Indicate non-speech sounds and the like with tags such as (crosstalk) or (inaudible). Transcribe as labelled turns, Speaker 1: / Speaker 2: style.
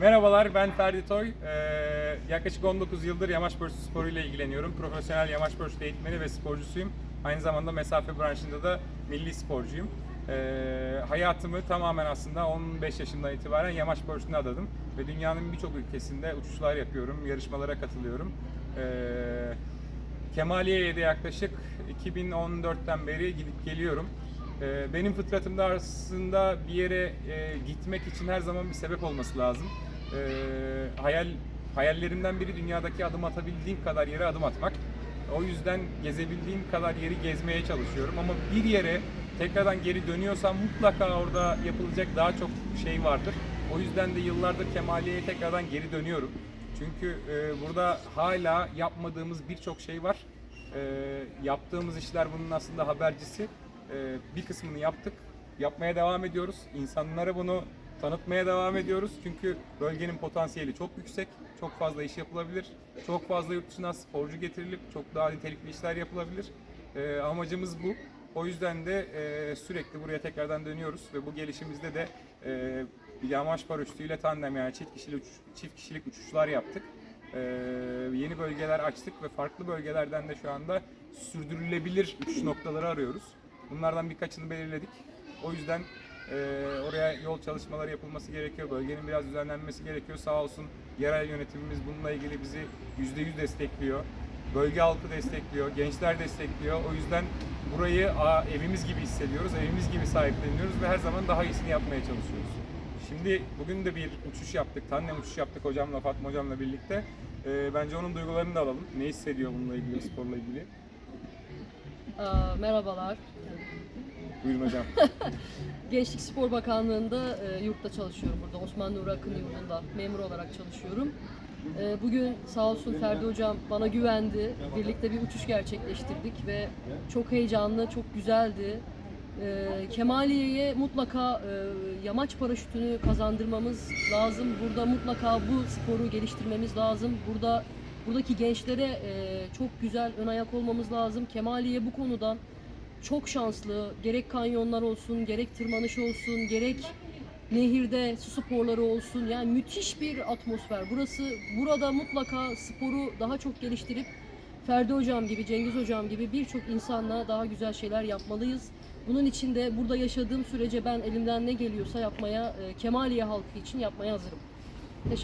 Speaker 1: Merhabalar ben Ferdi Toy. Ee, yaklaşık 19 yıldır yamaç paraşütü sporu ile ilgileniyorum. Profesyonel yamaç paraşütü eğitmeni ve sporcusuyum. Aynı zamanda mesafe branşında da milli sporcuyum. Ee, hayatımı tamamen aslında 15 yaşından itibaren yamaç paraşütüne adadım. Ve dünyanın birçok ülkesinde uçuşlar yapıyorum, yarışmalara katılıyorum. Ee, Kemaliye'ye de yaklaşık 2014'ten beri gidip geliyorum. Ee, Benim fıtratımda aslında bir yere e, gitmek için her zaman bir sebep olması lazım. Ee, Hayal hayallerimden biri dünyadaki adım atabildiğim kadar yere adım atmak. O yüzden gezebildiğim kadar yeri gezmeye çalışıyorum ama bir yere tekrardan geri dönüyorsam mutlaka orada yapılacak daha çok şey vardır. O yüzden de yıllardır Kemaliye'ye tekrardan geri dönüyorum. Çünkü e, burada hala yapmadığımız birçok şey var. E, yaptığımız işler bunun aslında habercisi. E, bir kısmını yaptık, yapmaya devam ediyoruz. İnsanlara bunu tanıtmaya devam ediyoruz. Çünkü bölgenin potansiyeli çok yüksek, çok fazla iş yapılabilir. Çok fazla yurt dışına sporcu getirilip çok daha nitelikli işler yapılabilir. E, amacımız bu. O yüzden de e, sürekli buraya tekrardan dönüyoruz ve bu gelişimizde de e, yamaç paraşütüyle tandem yani çift kişilik, uçuş, çift kişilik uçuşlar yaptık. Ee, yeni bölgeler açtık ve farklı bölgelerden de şu anda sürdürülebilir uçuş noktaları arıyoruz. Bunlardan birkaçını belirledik. O yüzden e, oraya yol çalışmaları yapılması gerekiyor. Bölgenin biraz düzenlenmesi gerekiyor. Sağ olsun yerel yönetimimiz bununla ilgili bizi %100 destekliyor. Bölge halkı destekliyor, gençler destekliyor. O yüzden burayı aa, evimiz gibi hissediyoruz, evimiz gibi sahipleniyoruz ve her zaman daha iyisini yapmaya çalışıyoruz. Şimdi bugün de bir uçuş yaptık, tandem uçuş yaptık hocamla, Fatma hocamla birlikte. Ee, bence onun duygularını da alalım. Ne hissediyor bununla ilgili, sporla ilgili?
Speaker 2: Aa, merhabalar.
Speaker 1: Buyurun hocam. (laughs)
Speaker 2: Gençlik Spor Bakanlığı'nda e, yurtta çalışıyorum burada. Osman Nuri Akın yurdunda memur olarak çalışıyorum. E, bugün sağ olsun Ferdi Hocam bana güvendi. Birlikte bir uçuş gerçekleştirdik ve çok heyecanlı, çok güzeldi. E, Kemaliye'ye mutlaka e, yamaç paraşütünü kazandırmamız lazım. Burada mutlaka bu sporu geliştirmemiz lazım. Burada buradaki gençlere e, çok güzel ön ayak olmamız lazım. Kemaliye bu konudan çok şanslı. Gerek kanyonlar olsun, gerek tırmanış olsun, gerek nehirde su sporları olsun. Yani müthiş bir atmosfer. Burası burada mutlaka sporu daha çok geliştirip Ferdi hocam gibi, Cengiz hocam gibi birçok insanla daha güzel şeyler yapmalıyız. Bunun için de burada yaşadığım sürece ben elimden ne geliyorsa yapmaya, e, Kemaliye halkı için yapmaya hazırım. Teşekkür